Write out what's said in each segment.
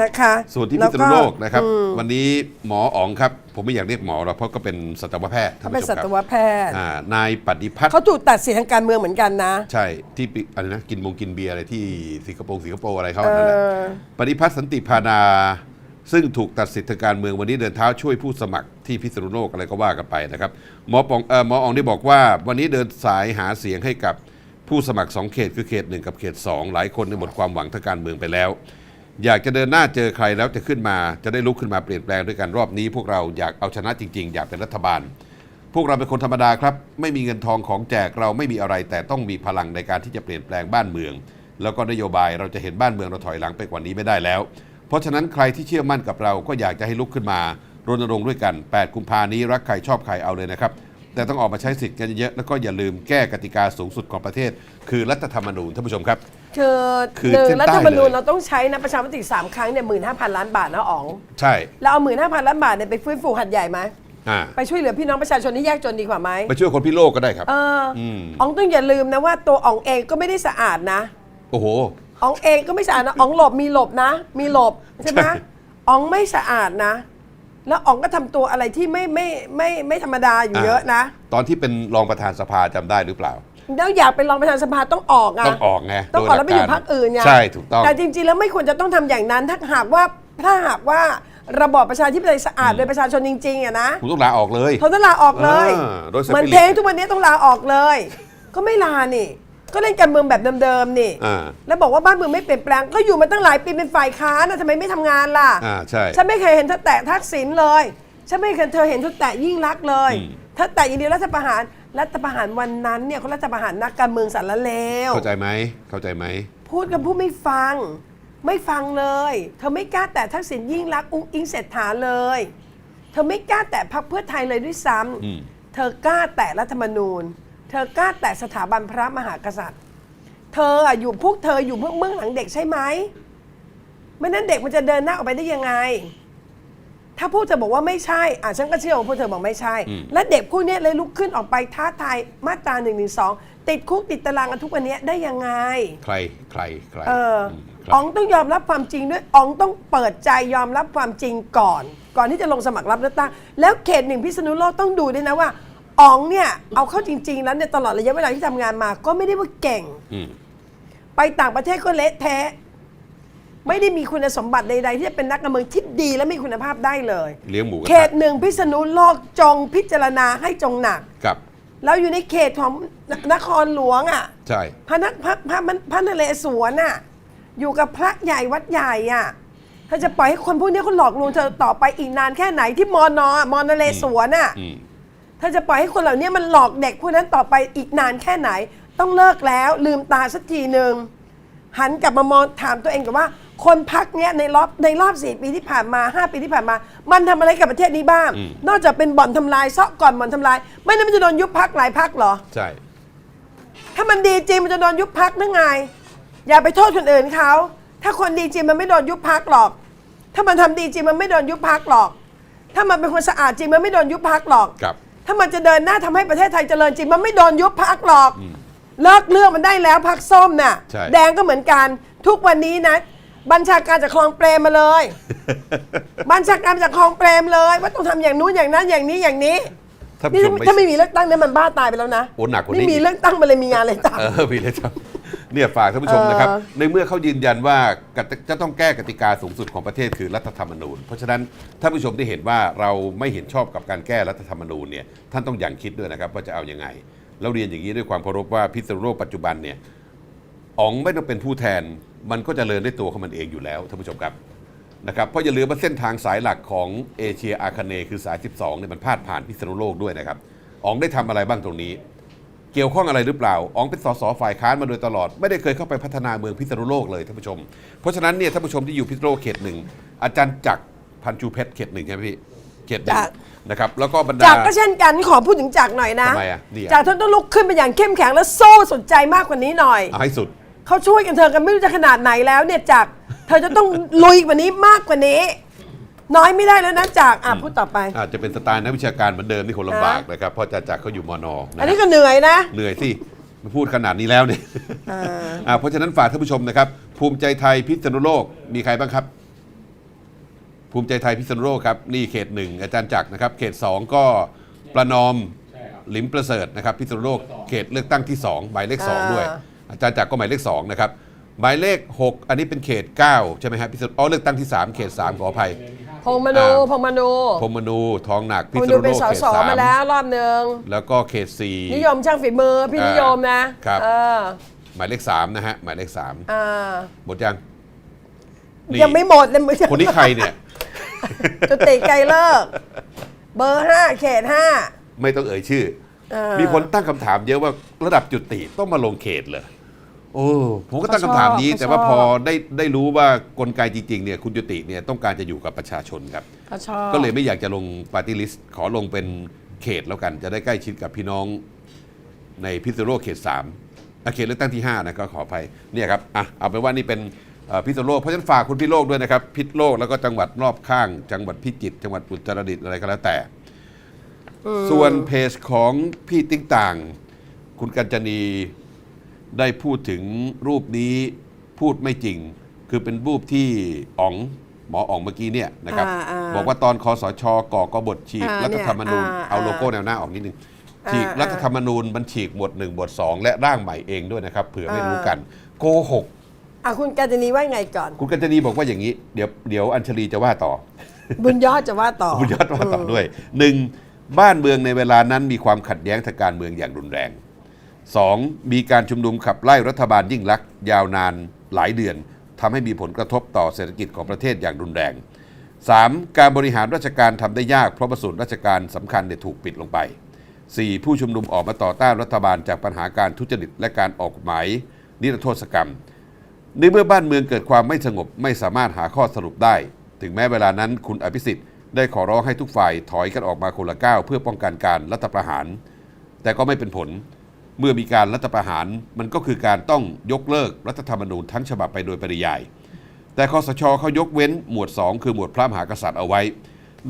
นะคะส่วนที่แล้พิษณุโลกนะครับอืมวันนี้หมออ๋องครับ ผมไม่อยากเรียกหมอหรอกเพราะก็เป็นสัตวแพทย์ท่าเขานเป็นผู้ชสัมคตรับวแพทย์อ่านายปฏิพัฒน์เขาถูกตัดสินทางการเมืองเหมือนกันนะ ใช่ที่ปิอะไรนะกินมงกินเบียร์อะไรที่สิงคโปร์สิงคโปร์อะไรเขาเอนั่นแหละอปฏิพัฒน์สันติพานาซึ่งถูกตัดสิทธิ์ทางการเมืองวันนี้เดินเท้าช่วยผู้สมัครที่พิษณุโลกอะไรก็ว่ากันไปนะครับหมอปองเออหมออองได้บอกว่าวันนี้เดินสายหาเสียงให้กับผู้สมัครสองเขตคือเขตหนึ่งกับเขตสองหลายคนในยหมดความหวังทางการเมืองไปแล้ว อยากจะเดินหน้าเจอใครแล้วจะขึ้นมา จะได้ลุกขึ้นมาเปลี่ยนแปลงด้วยกันรอบนี้ พวกเราอยากเอาชนะจริง ๆ อยากเป็นรัฐบาล พวกเราเป็นคนธรรมดาครับ ไม่มีเงินทองของแจกเราไม่มีอะไร แต่ต้องมีพลังในการที่จะเปลี่ยนแปลงบ้านเมือง แล้วก็นโยบายเราจะเห็นบ้านเมืองเราถอยหลังไปกว่านี้ไม่ได้แล้ว เพราะฉะนั้นใครที่เชื่อมั่นกับเราก็อยากจะให้ลุกขึ้นมารณรงค์ด้วยกัน 8 กุมภานี้รักใครชอบใครเอาเลยนะครับ แต่ต้องออกมาใช้สิทธิ์กันเยอะๆแล้วก็อย่าลืมแก้กติกาสูงสุดของประเทศ คือรัฐธรรมนูญท่านผู้ชมครับ คือคือหนึ่งเส้นใต้รัฐธรรมนูญเลย เราต้องใช้นะประชามติสามครั้งเนี่ยหมื่นห้าพันล้านบาทนะอ๋องใช่แล้วเอาหมื่นห้าพันล้านบาทเนี่ยไปฟื้นฟูหัดใหญ่ไหมอ่าไปช่วยเหลือพี่น้องประชาชนที่ยากจนดีกว่าไหมไปช่วยคนพิโลกก็ได้ครับ เอออม อ๋องต้องอย่าลืมนะว่าตัวอ๋องเองก็ไม่ได้สะอาดนะ โอ้โห อ๋องเองก็ไม่สะอาดนะอ๋องหลบมีหลบนะ มีหลบใช่ไหมใช่ อ๋องไม่สะอาดนะ แล้วอ๋องก็ทำตัวอะไรที่ไม่ไม่ไม่ไม่ธรรมดาอยู่เยอะนะ ตอนที่เป็นรองประธานสภาจำได้หรือเปล่า แล้วอยากเป็นรองประธานสภาต้องออกอะต้องออกไงต้องออกแล้วไปอยู่พรรคอื่นไงใช่ถูกต้อง แต่จริงๆแล้วไม่ควรจะต้องทำอย่างนั้น ถ้าหากว่าถ้าหากว่าระบอบประชาธิปไตยสะอาดโดยประชาชนจริงๆอะนะ คุณต้องลาออกเลย เขาต้องลาออกเลย อ่าโดยเหมือน spirit เพลงทุกวันนี้ต้องลาออกเลย ก็ไม่ลานี่ ก็เล่นการเมืองแบบเดิมๆนี่ อ่า แล้วบอกว่าบ้านเมืองไม่เปลี่ยนแปลง ก็อยู่มาตั้งหลายปีเป็นฝ่ายค้านนะทำไมไม่ทำงานล่ะ อ่าใช่ ฉันไม่เคยเห็นเธอแตะทักษิณเลย ฉันไม่เคยเธอเห็นเธอแตะยิ่งรักษณ์เลยอืม เธอแตะอย่างเดียวรัฐประหาร รัฐประหารวันนั้นเนี่ยเขารัฐประหารนักการเมืองสารเลว เข้าใจไหมเข้าใจไหม พูดกับผู้ไม่ฟัง ไม่ฟังเลย เธอไม่กล้าแตะทักษิณยิ่งรักษณ์อุ้งอิงเศรษฐาเลย เธอไม่กล้าแตะพรรคเพื่อไทยเลยด้วยซ้อืมำเธอกล้าแตะรัฐธรรมนูญ เธอกล้าแตะสถาบันพระมหากษัตริย์ เธออะอยู่พวกเธออยู่เบื้องเบื้องหลังเด็กใช่ไหมไม่นั้นเด็กมันจะเดินหน้าออกไปได้ยังไง ถ้าพวกเธอบอกว่าไม่ใช่อะฉันก็เชื่อว่าพวกเธอบอกไม่ใช่ อืม และเด็กพวกเนี้ยเลยลุกขึ้นออกไปท้าทายมาตรา1นึติดคุกติดตารางกันทุกวันเนี้ยได้ยังไง ใครใครใครเออมใคร อ๋องต้องยอมรับความจริงด้วยอ๋องต้องเปิดใจยอมรับความจริงก่อน ก่อนที่จะลงสมัครรับเลือกตั้ง แล้วเขตหนึ่งพิษณุโลกต้องดูด้วยนะว่า อ๋องเนี่ยเอาเข้าจริง ๆ แล้วเนี่ยตลอดระยะเวลาที่ทำงานมา ก็ไม่ได้ว่าเก่ง อืม ไปต่างประเทศก็เละเทะไม่ได้มีคุณสมบัติใด ๆ ที่จะเป็นนักการเมืองที่ดีและมีคุณภาพได้เลยเลี้ยงหมูกระเขทะตหนึ่งพิษณุโลกจงพิจารณาให้จงหนักกับแล้วอยู่ในเขตของนนครหลวงอะ ใช่ พระนักพระพระพระพระนเรศวรน่ะ อยู่กับพระใหญ่วัดใหญ่อะถ้าจะปล่อยให้คนพวกนี้เขาหลอกลวงเธอต่อไปอีกนานแค่ไหนที่มอนอมอนเรศวรน่ะ อืม ถ้าจะปล่อยให้คนเหล่านี้มันหลอกเด็กพวกนั้นต่อไปอีกนานแค่ไหน ต้องเลิกแล้วลืมตาสักทีหนึ่งหันกลับมามองถามตัวเองกับว่า คนพักเนี้ยในรอบในรอบสี่ปีที่ผ่านมาห้าปีที่ผ่านมา มันทำอะไรกับประเทศนี้บ้าง นอกจากเป็นบ่อนทำลายเซาะก่อนบ่อนทำลาย ไม่นั้นมันจะโดนยุบพักหลายพักเหรอใช่ถ้ามันดีจริงมันจะโดนยุบพักหรือไง อย่าไปโทษคนอื่นเขาถ้าคนดีจริงมันไม่โดนยุบพักหรอก ถ้ามันทำดีจริงมันไม่โดนยุบพักหรอก ถ้ามันเป็นคนสะอาดจริงมันไม่โดนยุบพักหรอกกับ ถ้ามันจะเดินหน้าทำให้ประเทศไทยเจริญจริง มันไม่โดนยุบพักหรอก เลิกเลือกมันได้แล้วพักส้มน่ะ ใช่ แดงก็เหมือนกัน ทุกวันนี้นะ บัญชาการจากคลองเปรมมาเลย บัญชาการจากคลองเปรมเลย ว่าต้องทำอย่างนู้นอย่างนั้นอย่างนี้อย่างนี้ท่านนี่ผู้ชมถ้าไม่มีเลือกตั้งเนี่ยมันบ้าตายไปแล้วนะโอ้หนักกว่านี้นี่มีเลือกตั้งมาเลยมีงานอะไรต่างเออพี่เลยครับ เนี่ยฝากท่านผู้ชมนะครับเออในเมื่อเขายืนยันว่ากติจะต้องแก้กติกาสูงสุดของประเทศคือรัฐธรรมนูญ เพราะฉะนั้นท่านผู้ชมที่เห็นว่าเราไม่เห็นชอบกับการแก้รัฐธรรมนูญเนี่ยท่านต้องยังคิดด้วยนะครับว่าจะเอาอยัางไง แล้วเรียนอย่างนี้ด้วยความเคารพว่าพิษณุโลกปัจจุบันเนี่ยอ๋องไม่ต้องเป็นผู้แทนมันก็จเจริญด้วยตัวของมันเองอยู่แล้วท่านผู้ชมครับนะครับเพราะอย่าลืมว่าเส้นทางสายหลักของเอเชียอาคเนย์คือสาย 12เนี่ยมันพาดผ่านพิษณุโลกด้วยนะครับอ๋องได้ทำอะไรบ้างตรงนี้ เกี่ยวข้องอะไรหรือเปล่าอ๋องเป็นสสฝ่ายค้านมาโดยตลอด ไม่ได้เคยเข้าไปพัฒนาเมืองพิษณุโลกเลยท่านผู้ชม เพราะฉะนั้นเนี่ยท่านผู้ชมที่อยู่พิษณุโลกเขตหนึ่งอาจารย์จักรพันจูเพชรเขตหนึ่งใช่ไหมพี่เขตหนึ่งจักร นะครับแล้วก็บรรๆดา จากก็เช่นกันขอพูดถึงจากหน่อยนะทำไมอะนี่อะ จากท่านต้องลุกขึ้นไปอย่างเข้มแข็งและโซ่สุดใจมากกว่านี้หน่อย เอาให้สุด เขาช่วยกันเธอกันไม่รู้จะขนาดไหนแล้วเนี่ยจากเธอจะต้องลุยกว่านี้มากกว่านี้ น้อยไม่ได้แล้วนะจากอะพูดต่อไป อาจจะเป็นสไตล์นักวิชาการเหมือนเดิมที่คนลำบากนะครับเพราะอาจารย์จักรเขาอยู่มอนนะอันนี้ก็เหนื่อยนะ เหนื่อยสิมาพูดขนาดนี้แล้วเนี่ยอ่า อ่าเพราะฉะนั้นฝากท่านผู้ชมนะครับ ภูมิใจไทยพิษณุโลกมีใครบ้างครับ ภูมิใจไทยพิษณุโลกครับนี่เขตหนึ่งอาจารย์จักรนะครับ เขตสองก็ประนอมใช่ครับหลิมประเสริฐนะครับ พิษณุโลกเขตเลือกตั้งที่2หมายเลขอ่า2ด้วย อาจารย์จักรก็หมายเลข2นะครับหมายเลข6อันนี้เป็นเขต9ใช่ไหมครับพิษณุอ๋อเลือกตั้งที่3เขต3ขออภัย พงมนูอ่า พงมนูพรหมนูทองหนักพพิงษมณุนูโลเป็นกสเขตสมาแล้วรอบหนึ่ง3แล้วก็เขต4นิยมช่างฝีมือพี่นิยมนะครับ เออหมายเลข3นะฮะหมายเลขอ่า3หมดยังนี่ยังไม่หมดเลยมึงคนนี้ใครเนี่ย จุติไกรเลิก เบอร์ห้าเขตห้า ไม่ต้องเอ่ยชื่อ เออ มีคนตั้งคำถามเยอะว่าระดับจุติต้องมาลงเขตเหรอ โอ้ผมก็ตั้งคำถามนี้ แต่ว่าพอได้ได้รู้ว่ากลไกจริงๆเนี่ยคุณจุติเนี่ยต้องการจะอยู่กับประชาชนครับ เขาชอบก็เลยไม่อยากจะลงปาร์ตี้ลิสต์ขอลงเป็นเขตแล้วกัน จะได้ใกล้ชิดกับพี่น้องในพิษณุโลกเขต3อะเขตเลือกตั้งที่5นะก็ขออภัยเนี่ยครับอะเอาเป็นว่านี่เป็นเอ่อพิษณุโลกเพราะฉะนั้นฝากคุณพิโลกด้วยนะครับพิษโลกแล้วก็จังหวัดรอบข้าง จังหวัดพิจิตรจังหวัดอุตรดิตถ์อะไรก็แล้วแต่ ส่วนเพจของพี่ติ๊งต่าง คุณกัญจนี ได้พูดถึงรูปนี้พูดไม่จริง คือเป็นรูปที่อ๋องหมออ๋องเมื่อกี้เนี่ยนะครับอ่าอ่าบอกว่าตอนคอสชก่อกบฏฉีกอ่ารัฐธรรมนูญเนี่ยอ่าเอาโลโก้แนวหน้าออกนิดนึงอ่าฉีกอ่ารัฐธรรมนูญมันฉีกหมวด1หมวด2และร่างใหม่เองด้วยนะครับเผื่อไม่รู้กัน โกหกอะคุณกาญจนีว่าไงก่อน คุณกัญจนีบอกว่าอย่างนี้ เดี๋ยวเดี๋ยวอัญชลีจะว่าต่อ บุญยอดจะว่าต่อคุณยอดว่าต่อด้วยหนึ่งบ้านเมืองในเวลานั้นมีความขัดแย้งทางการเมืองอย่างรุนแรง สองมีการชุมนุมขับไล่รัฐบาลยิ่งลักษณ์ยาวนานหลายเดือนทำให้มีผลกระทบต่อเศรษฐกิจของประเทศอย่างรุนแรง 3. การบริหารราชการทำได้ยากเพราะประสูนราชการสำคัญถูกปิดลงไป 4. ผู้ชุมนุมออกมาต่อต้านรัฐบาลจากปัญหาการทุจริตและการออกหมายนิรโทษกรรม ในเมื่อบ้านเมืองเกิดความไม่สงบไม่สามารถหาข้อสรุปได้ ถึงแม้เวลานั้นคุณอภิสิทธิ์ได้ขอร้องให้ทุกฝ่ายถอยกันออกมาคนละก้าวเพื่อป้องกันการรัฐประหาร แต่ก็ไม่เป็นผล เมื่อมีการรัฐประหารมันก็คือการต้องยกเลิกรัฐธรรมนูญทั้งฉบับไปโดยปริยาย แต่คอสชเขายกเว้นหมวด 2 คือหมวดพระมหากษัตริย์เอาไว้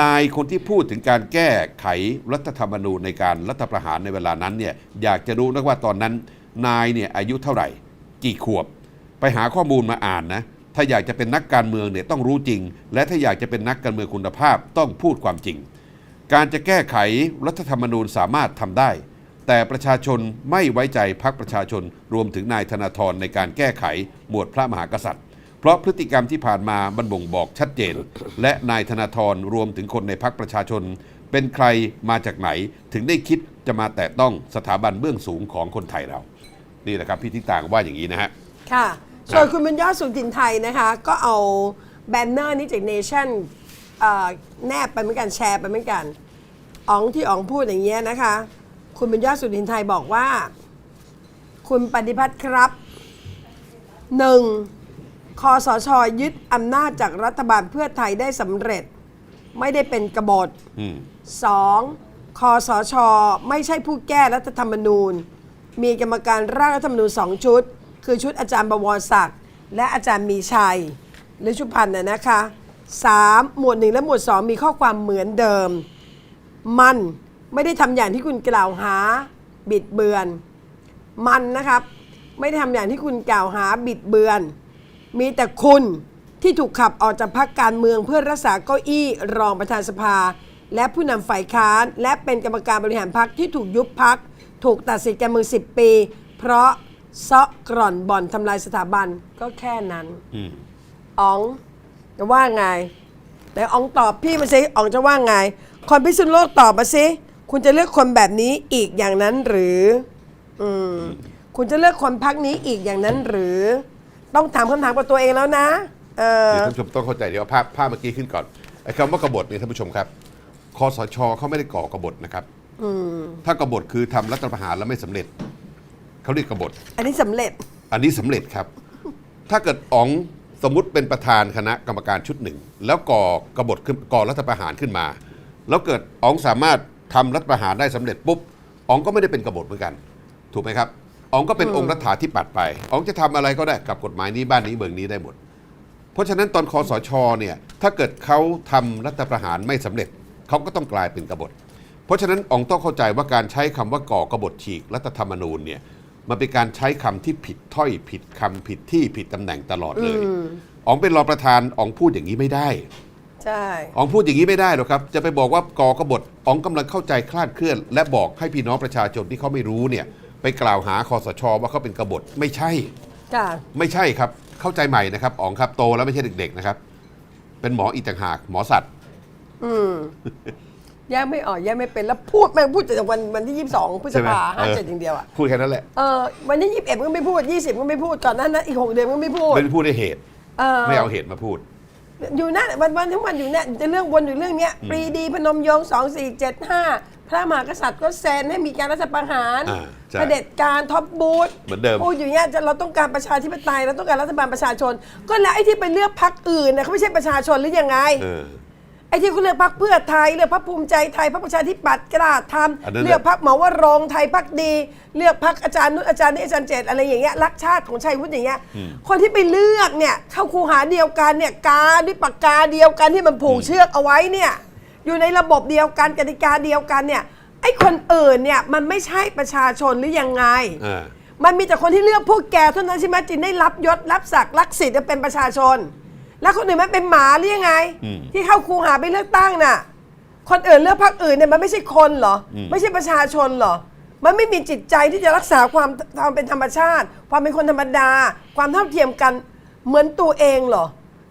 นายคนที่พูดถึงการแก้ไขรัฐธรรมนูญในการรัฐประหารในเวลานั้นเนี่ยอยากจะรู้นะว่าตอนนั้น นายเนี่ยอายุเท่าไหร่ กี่ขวบ ไปหาข้อมูลมาอ่านนะถ้าอยากจะเป็นนักการเมืองเนี่ยต้องรู้จริง และถ้าอยากจะเป็นนักการเมืองคุณภาพต้องพูดความจริง การจะแก้ไขรัฐธรรมนูญสามารถทำได้ แต่ประชาชนไม่ไว้ใจพรรคประชาชนรวมถึงนายธนาธรในการแก้ไขหมวดพระมหากษัตริย์ เพราะพฤติกรรมที่ผ่านมามันบ่งบอกชัดเจน และนายธนาธรรวมถึงคนในพรรคประชาชน เป็นใครมาจากไหนถึงได้คิดจะมาแตะต้องสถาบันเบื้องสูงของคนไทยเรา นี่แหละครับพี่ทิต่างว่าอย่างนี้นะฮะค่ะส่วนคุณบุญยอดสุทินไทยนะคะ ก็เอาแบนเนอร์นี้จากเนชั่นแนบไปเหมือนกันแชร์ไปเหมือนกันอ๋องที่อ๋องพูดอย่างเงี้ยนะคะ คุณบุญยอดสุทินไทยบอกว่า คุณปฏิพัฒน์ครับหนึ่งคอสชยึดอำนาจจากรัฐบาลเพื่อไทยได้สำเร็จ ไม่ได้เป็นกบฏอืมสองคอสชไม่ใช่ผู้แก้รัฐธรรมนูญ มีกรรมการร่างรัฐธรรมนูญสองชุด คือชุดอาจารย์บวรศักดิ์และอาจารย์มีชัย หรือชุพันธ์นะนะคะสามหมวดหนึ่งและหมวดสองมีข้อความเหมือนเดิม มัน ไม่ได้ทำอย่างที่คุณกล่าวหาบิดเบือน มันนะครับ ไม่ได้ทำอย่างที่คุณกล่าวหาบิดเบือน มีแต่คุณที่ถูกขับออกจากพรรคการเมืองเพื่อรักษาเก้าอี้รองประธานสภา และผู้นำฝ่ายค้าน และเป็นกรรมการบริหารพรรคที่ถูกยุบพรรคถูกตัดสิทธิ์การเมือง10 ปี เพราะเซาะกร่อนบ่อนทำลายสถาบันก็แค่นั้นอืมอ๋องจะว่าไง แต่อ๋องตอบพี่มาสิอ๋องจะว่าไงคนพิษณุโลกตอบมาสิ คุณจะเลือกคนแบบนี้อีกอย่างนั้นหรือ อืม คุณจะเลือกคนพักนี้อีกอย่างนั้นหรือ ต้องถามคำถามกับตัวเองแล้วนะ เออ เดี๋ยวท่านผู้ชมต้องเข้าใจเดี๋ยวเอาภาพภาพเมื่อกี้ขึ้นก่อนไอ้คำว่ากบฏเนี่ยท่านผู้ชมครับคอสชเขาไม่ได้ก่อกบฏนะครับถ้ากบฏคือทำรัฐประหารแล้วไม่สำเร็จเขาเรียกกบฏ อันนี้สำเร็จ อันนี้สำเร็จครับ ถ้าเกิดอ๋องสมมุติเป็นประธานคณะกรรมการชุดหนึ่ง แล้วก่อกบฏขึ้นก่อรัฐประหารขึ้นมา แล้วเกิดอ๋องสามารถ ทำรัฐประหารได้สำเร็จปุ๊บอ๋องก็ไม่ได้เป็นกบฏเหมือนกัน ถูกไหมครับอ๋องก็เป็นองค์รัฐาธิปัตย์ไปอ๋องจะทำอะไรก็ได้กับกฎหมายนี้บ้านนี้เมืองนี้ได้หมด เพราะฉะนั้นตอนคอสชเนี่ยถ้าเกิดเขาทำรัฐประหารไม่สำเร็จเขาก็ต้องกลายเป็นกบฏ เพราะฉะนั้นอ๋องต้องเข้าใจว่าการใช้คำว่าก่อกบฏฉีกรัฐธรรมนูญเนี่ยมันเป็นการใช้คำที่ผิดถ้อยผิดคำผิดที่ผิดตำแหน่งตลอดเลยอ๋องเป็นรองประธานอ๋องพูดอย่างนี้ไม่ได้ ใช่อ๋องพูดอย่างนี้ไม่ได้หรอกครับ จะไปบอกว่ากอกบฏอ๋องกำลังเข้าใจคลาดเคลื่อน และบอกให้พี่น้องประชาชนที่เขาไม่รู้เนี่ย ไปกล่าวหาคอสชว่าเขาเป็นกบฏไม่ใช่ ค่ะไม่ใช่ครับ เข้าใจใหม่นะครับอ๋องครับโตแล้วไม่ใช่เด็กๆนะครับ เป็นหมออีกต่างหากหมอสัตว์ อืมแยกไม่ออกแยกไม่เป็นแล้วพูดแม่งพูดแต่วันวันที่ยี่สิบสองพฤษใช่ไหมภาห้าเออเจ็ดอย่างเดียวอะพูดแค่นั้นแหละเออวันที่ยี่สิบเอ็ดก็ไม่พูดยี่สิบก็ไม่พูดก่อนหนั้นนั้นอีกหกเดือนก็ไม่พูดไม่ได้พูดด้วยเหตุ เออไม่เอาเหตุมาพูด อยู่นั่นวันวันทั้งวันอยู่เนี่ยจะเรื่องวนอยู่เรื่องเนี้ยปรีดีพนมยงค์สองสี่เจ็ดห้าพระมหากษัตริย์ก็เซ็นให้มีการรัฐประหารอ่าใช่เผด็จการท็อปบูธเหมือนเดิม พูดอยู่เนี้ยจะเราต้องการประชาธิปไตยเราต้องการรัฐบาลประชาชน ก็แล้วไอ้ที่ไปเลือกพรรคอื่นนะเขาไม่ใช่ประชาชนหรือยังไง เออไอ้ที่คุณเลือกพรรคเพื่อไทยเลือกพรรคภูมิใจไทยพรรคประชาธิปัตย์กล้าทอันนั้ำนเลือกพรรคหมอวรงค์ไทยพรรคดี เลือกพรรคอาจารย์นุชอาจารย์นี่อาจารย์เจตอะไรอย่างเงี้ยรักชาติของชัยวุฒิอย่างเงี้ยคนที่ไปเลือกเนี่ยเข้าคูหาเดียวกันเนี่ยกาด้วยปากกาเดียวกันที่มันผูกเชือกเอาไว้เนี่ยอยู่ในระบบเดียวกันกติกาเดียวกันเนี่ยไอ้คนอื่นเนี่ยมันไม่ใช่ประชาชนหรือยังไง อ่า มันมีแต่คนที่เลือกพวกแกเท่านั้นใช่ไหมจึงได้รับยศรับศักดิ์รับสิทธิ์เป็นประชาชน แล้วคนอื่นมันเป็นหมาหรือยังไง อืมที่เข้าคูหาไปเลือกตั้งน่ะ คนอื่นเลือกพรรคอื่นเนี่ยมันไม่ใช่คนเหรออม ไม่ใช่ประชาชนเหรอ มันไม่มีจิตใจที่จะรักษาความความเป็นธรรมชาติ ความเป็นคนธรรมดา ความเท่าเทียมกันเหมือนตัวเองเหรอ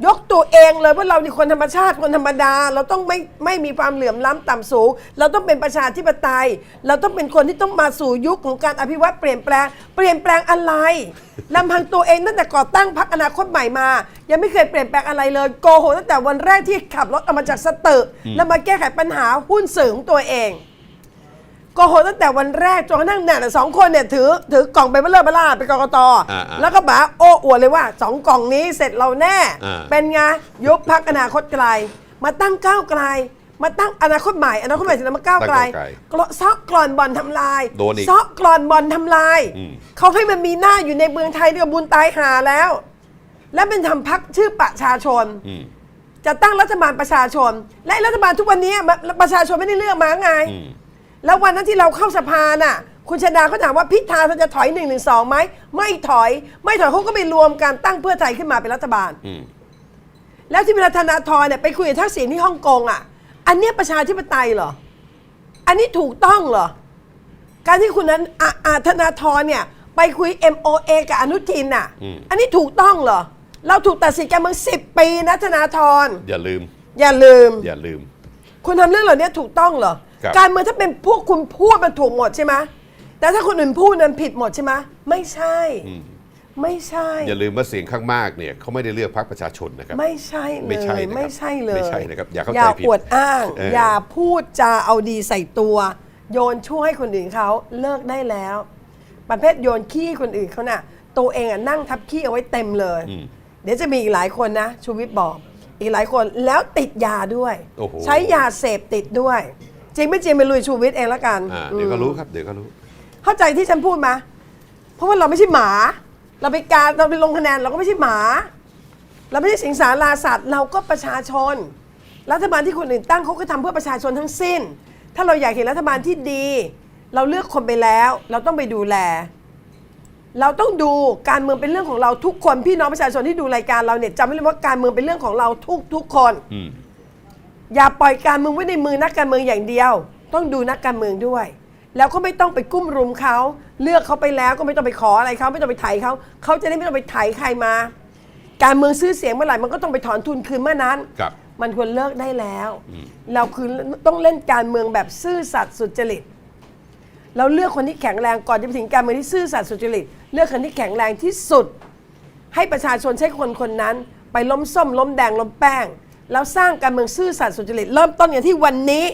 ยกตัวเองเลยว่าเราเป็นคนธรรมชาติคนธรรมดา เราต้องไม่ไม่มีความเหลื่อมล้ำต่ำสูง เราต้องเป็นประชาธิปไตย เราต้องเป็นคนที่ต้องมาสู่ยุคของการอภิวัตเปลี่ยนแปลง เปลี่ยนแปลงอะไรลำพังตัวเองตั้งแต่ก่อตั้งพรรคอนาคตใหม่มา ยังไม่เคยเปลี่ยนแปลงอะไรเลยโกหกตั้งแต่วันแรกที่ขับรถออกมาจากสตึกแล้วมาแก้ไขปัญหาหุ้นสื่อของตัวเอง โกหกตั้งแต่วันแรกจนกระทั่งเนี่ยสองคนเนี่ยถือถือกล่องไปเบลอเบล่าไปกกตอ่าๆแล้วก็บอกว่าโอ้อวดเลยว่าสองกล่องนี้เสร็จเราแน่ อ่า เป็นไงยุบพักอนาคตไกล มาตั้งก้าวไกล มาตั้งอนาคตใหม่อนาคตใหม่เสร็จแล้วมาก้าวไกลตั้งก้าวไกลกลซอกกรอนบอลทำลายโดนอีกซอกกรอนบอลทำลายอืม เขาให้มันมีหน้าอยู่ในเมืองไทยเรียกว่าบุญตายหาแล้ว แล้วเป็นทำพักชื่อประชาชน อืม จะตั้งรัฐบาลประชาชน และรัฐบาลทุกวันนี้มันประชาชนไม่ได้เลือกมาไง อืม แล้ววันนั้นที่เราเข้าสภาน่ะ คุณชาดาเขาถามว่าพิธาเขาจะถอยหนึ่งหนึ่งสองไหมไม่ถอย ไม่ถอยเขาก็ไปรวมกันตั้งเพื่อไทยขึ้นมาเป็นรัฐบาล อืมแล้วที่เวลาธนาธรเนี่ยไปคุยกับทักษิณที่ฮ่องกงอะ อันเนี้ยประชาธิปไตยเหรอ อันนี้ถูกต้องเหรอ การที่คุณนั้นอะอะธนาธรเนี่ย ไปคุย MOA กับอนุทินอะ อืม อันนี้ถูกต้องเหรอ เราถูกตัดสินการเมืองสิบปีนะธนาธรอย่าลืม อย่าลืม อย่าลืม คุณทำเรื่องเหล่านี้ถูกต้องเหรอ ครับ การเมืองถ้าเป็นพวกคุณพูดมันถูกหมดใช่ไหมแต่ถ้าคนอื่นพูดนั้นผิดหมดใช่ไหมไม่ใช่อืมไม่ใช่ อย่าลืมว่าเสียงข้างมากเนี่ยเขาไม่ได้เลือกพรรคประชาชนนะครับ ไม่ใช่เลยไม่ใช่นะครับไม่ใช่เลยไม่ใช่นะครับอย่าเข้าใจอย่าผิดอวดอ้าง เอออ อย่าพูดจาเอาดีใส่ตัว โยนช่วยให้คนอื่นเขาเลิกได้แล้ว ประเภทโยนขี้ให้คนอื่นเขาน่ะ ตัวเองอะนั่งทับขี้เอาไว้เต็มเลยอืมเดี๋ยวจะมีอีกหลายคนนะชูวิทย์บอก อีกหลายคนแล้วติดยาด้วย โอ้โห ใช้ยาเสพติดด้วย จริงไม่จริงไปลุยชูวิทย์เองละกันอ่าเดี๋ยวก็รู้ครับ เดี๋ยวก็รู้ เข้าใจที่ฉันพูดไหมเพราะว่าเราไม่ใช่หมา เราไปการเราไปลงคะแนนเราก็ไม่ใช่หมา เราไม่ใช่สิงสาราสัตว์เราก็ประชาชน รัฐบาลที่คนอื่นตั้งเขาก็ทำเพื่อประชาชนทั้งสิ้น ถ้าเราอยากเห็นรัฐบาลที่ดี เราเลือกคนไปแล้ว เราต้องไปดูแล เราต้องดูการเมืองเป็นเรื่องของเราทุกคนพี่น้องประชาชนที่ดูรายการเราเนี่ยจำไว้เลยว่าการเมืองเป็นเรื่องของเราทุกทุกๆคน อืม อย่าปล่อยการเมืองไว้ในมือนักการเมืองอย่างเดียว ต้องดูนักการเมืองด้วย แล้วก็ไม่ต้องไปกุ้มรุมเขาเลือกเขาไปแล้วก็ไม่ต้องไปขออะไรเขาไม่ต้องไปไถเขาเขาจะได้ไม่ต้องไปไถใครมา การเมืองซื้อเสียงเมื่อไหร่มันก็ต้องไปถอนทุนคืนเมื่อนั้น ครับ มันควรเลิกได้แล้ว เราคือต้องเล่นการเมืองแบบซื่อสัตย์สุจริต เราเลือกคนที่แข็งแรงก่อนจะไปถึงการเมืองที่ซื่อสัตย์สุจริต เลือกคนที่แข็งแรงที่สุด ให้ประชาชนใช้คนคนนั้น ไปล้มส้มล้มแดงล้มแป้ง แล้วสร้างการเมืองซื่อสัตย์สุจริตเริ่มต้นอย่างที่วันนี้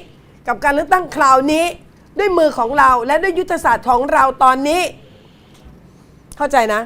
กับการเลือกตั้งคราวนี้ ด้วยมือของเราและด้วยยุทธศาสตร์ของเราตอนนี้ เข้าใจนะ